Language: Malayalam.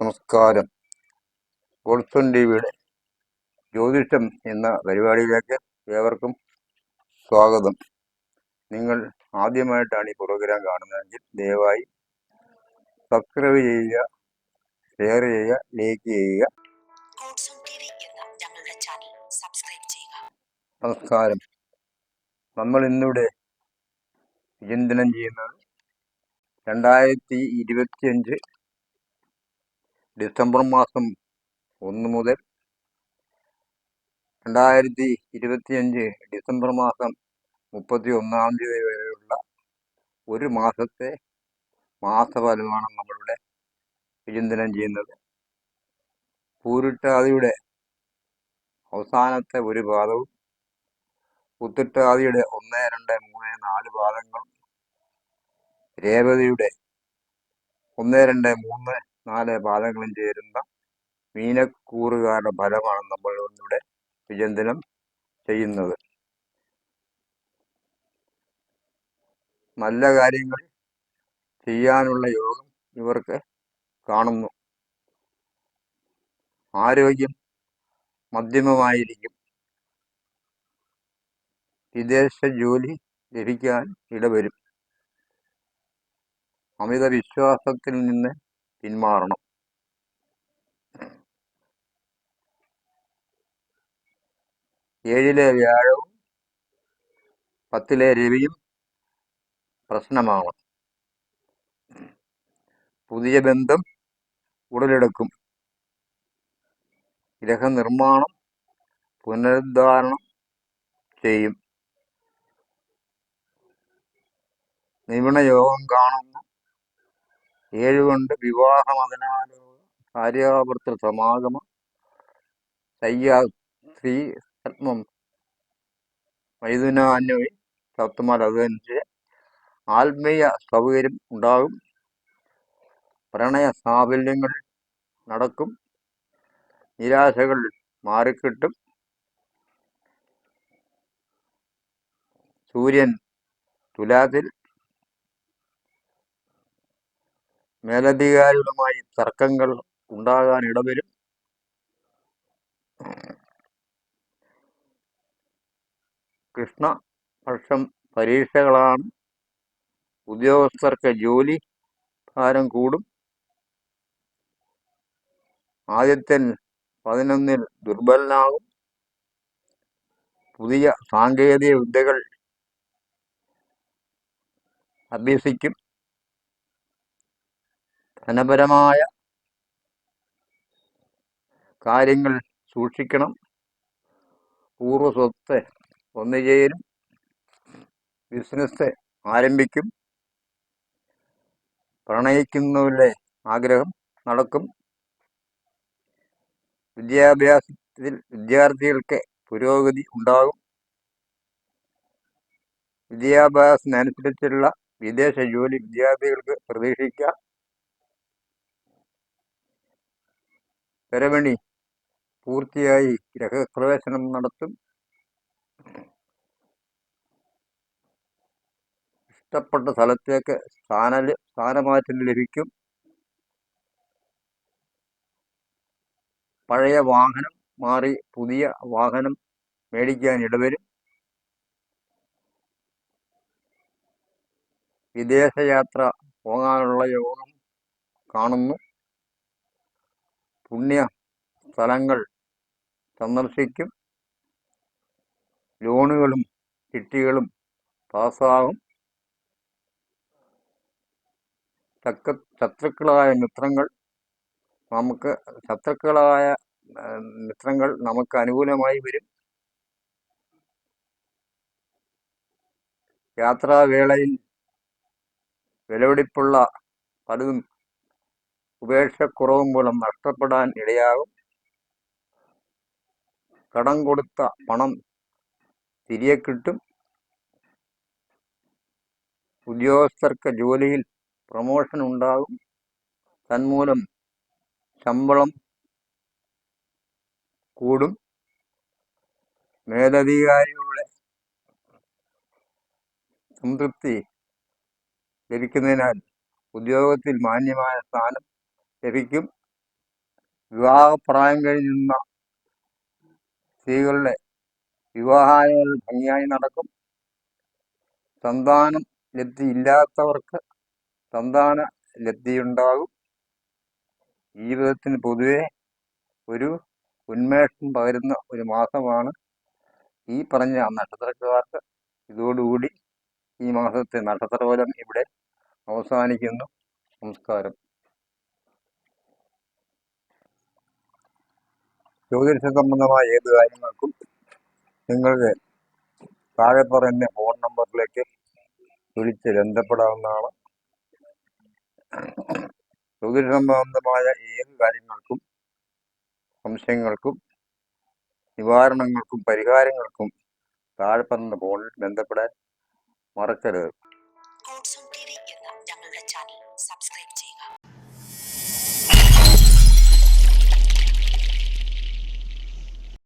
നമസ്കാരം. ഗോൾസൺ ടി വിയുടെ ജ്യോതിഷം എന്ന പരിപാടിയിലേക്ക് ഏവർക്കും സ്വാഗതം. നിങ്ങൾ ആദ്യമായിട്ടാണ് ഈ പ്രോഗ്രാം കാണുന്നതെങ്കിൽ ദയവായി സബ്സ്ക്രൈബ് ചെയ്യുക ഷെയർ ചെയ്യുക ലൈക്ക് ചെയ്യുക. നമസ്കാരം. നമ്മൾ ഇന്നിവിടെ വിചിന്തനം ചെയ്യുന്നത് രണ്ടായിരത്തി ഇരുപത്തിയഞ്ച് ഡിസംബർ മാസം ഒന്ന് മുതൽ രണ്ടായിരത്തി ഇരുപത്തിയഞ്ച് ഡിസംബർ മാസം മുപ്പത്തി ഒന്നാം തീയതി വരെയുള്ള ഒരു മാസത്തെ മാസഫലമാണ് നമ്മളിവിടെ വിചിന്തനം ചെയ്യുന്നത്. പൂരിട്ടാതിയുടെ അവസാനത്തെ ഒരു പാദവും പുത്തിട്ടാതിയുടെ ഒന്ന് രണ്ട് മൂന്ന് നാല് പാദങ്ങളും രേവതിയുടെ ഒന്ന് രണ്ട് മൂന്ന് നാല് പാദങ്ങളും ചേരുന്ന മീനക്കൂറുകാരുടെ ഫലമാണ് നമ്മൾ ഇവിടെ വിചിന്തനം ചെയ്യുന്നത്. നല്ല കാര്യങ്ങൾ ചെയ്യാനുള്ള യോഗം ഇവർക്ക് കാണുന്നു. ആരോഗ്യം മധ്യമമായിരിക്കും. വിദേശ ജോലി ലഭിക്കാൻ ഇടവരും. അമിത വിശ്വാസത്തിൽ നിന്ന് പിന്മാറണം. ഏഴിലെ വ്യാഴവും പത്തിലെ രവിയും പ്രശ്നമാണ് പുതിയ ബന്ധം ഉടലെടുക്കും. ഗ്രഹനിർമ്മാണം പുനരുദ്ധാരണം ചെയ്യും. നിപുണയോഗം കാണുന്നു. ഏഴുകൊണ്ട് വിവാഹം അതിനാലോ ഭാര്യാഭർത്തൃ സമാഗമ തയ്യാ സ്ത്രീ പത്മം മൈഥുനാന്വയി സപ്തമാൽ അതനുസരിച്ച് ആത്മീയ സൗകര്യം ഉണ്ടാകും. പ്രണയ സാഫല്യങ്ങൾ നടക്കും. നിരാശകൾ മാറിക്കിട്ടും. സൂര്യൻ തുലാത്തിൽ മേലധികാരികളുമായി തർക്കങ്ങൾ ഉണ്ടാകാൻ ഇടവരും. കൃഷ്ണ പക്ഷം പരീക്ഷകളാണ്. ഉദ്യോഗസ്ഥർക്ക് ജോലി ഭാരം കൂടും. ആദ്യത്തെ പതിനൊന്നിൽ ദുർബലനാകും. പുതിയ സാങ്കേതിക വിദ്യകൾ അഭ്യസിക്കും. ധനപരമായ കാര്യങ്ങൾ സൂക്ഷിക്കണം. പൂർവ സ്വത്ത് ഒന്നുചേരും. ബിസിനസ് ആരംഭിക്കും. പ്രണയിക്കുന്നവരുടെ ആഗ്രഹം നടക്കും. വിദ്യാഭ്യാസത്തിൽ വിദ്യാർത്ഥികൾക്ക് പുരോഗതി ഉണ്ടാകും. വിദ്യാഭ്യാസത്തിനനുസരിച്ചുള്ള വിദേശ ജോലി വിദ്യാർത്ഥികൾക്ക് പ്രതീക്ഷിക്കാം. പെരമണി പൂർത്തിയായി ഗ്രഹപ്രവേശനം നടത്തും. ഇഷ്ടപ്പെട്ട സ്ഥലത്തേക്ക് സ്ഥാന സ്ഥാനമാറ്റം ലഭിക്കും. പഴയ വാഹനം മാറി പുതിയ വാഹനം മേടിക്കാൻ ഇടവരും. വിദേശയാത്ര പോകാനുള്ള യോഗം കാണുന്നു. പുണ്യ സ്ഥലങ്ങൾ സന്ദർശിക്കും. ലോണുകളും ചിട്ടികളും പാസ്സാകും തക്ക ശത്രുക്കളായ മിത്രങ്ങൾ നമുക്ക് ശത്രുക്കളായ മിത്രങ്ങൾ നമുക്ക് അനുകൂലമായി വരും. യാത്രാവേളയിൽ വിലപിടിപ്പുള്ള പലതും ഉപേക്ഷക്കുറവ് മൂലം നഷ്ടപ്പെടാൻ ഇടയാകും. കടം കൊടുത്ത പണം തിരികെ കിട്ടും. ഉദ്യോഗസ്ഥർക്ക് ജോലിയിൽ പ്രമോഷൻ ഉണ്ടാകും. തന്മൂലം ശമ്പളം കൂടും. മേലധികാരികളുടെ സംതൃപ്തി ലഭിക്കുന്നതിനാൽ ഉദ്യോഗത്തിൽ മാന്യമായ സ്ഥാനം ലഭിക്കും വിവാഹപ്രായം കഴിഞ്ഞുന്ന സ്ത്രീകളുടെ വിവാഹായങ്ങൾ ഭംഗിയായി നടക്കും. സന്താനം ലബ്ധി ഇല്ലാത്തവർക്ക് സന്താന ലബ്ധിയുണ്ടാകും. ജീവിതത്തിന് പൊതുവെ ഒരു ഉന്മേഷം പകരുന്ന ഒരു മാസമാണ് ഈ പറഞ്ഞ നക്ഷത്രക്കാർക്ക്. ഇതോടുകൂടി ഈ മാസത്തെ നക്ഷത്രഫലം ഇവിടെ അവസാനിക്കുന്നു. നമസ്കാരം. ജ്യോതിഷ സംബന്ധമായ ഏത് കാര്യങ്ങൾക്കും നിങ്ങൾക്ക് താഴെ പറയുന്ന ഫോൺ നമ്പറിലേക്ക് വിളിച്ച് ബന്ധപ്പെടാവുന്നതാണ്. ജ്യോതിഷ സംബന്ധമായ ഏത് കാര്യങ്ങൾക്കും സംശയങ്ങൾക്കും നിവാരണങ്ങൾക്കും പരിഹാരങ്ങൾക്കും താഴെ പറഞ്ഞ ഫോണിൽ ബന്ധപ്പെടാൻ മറക്കരുത്.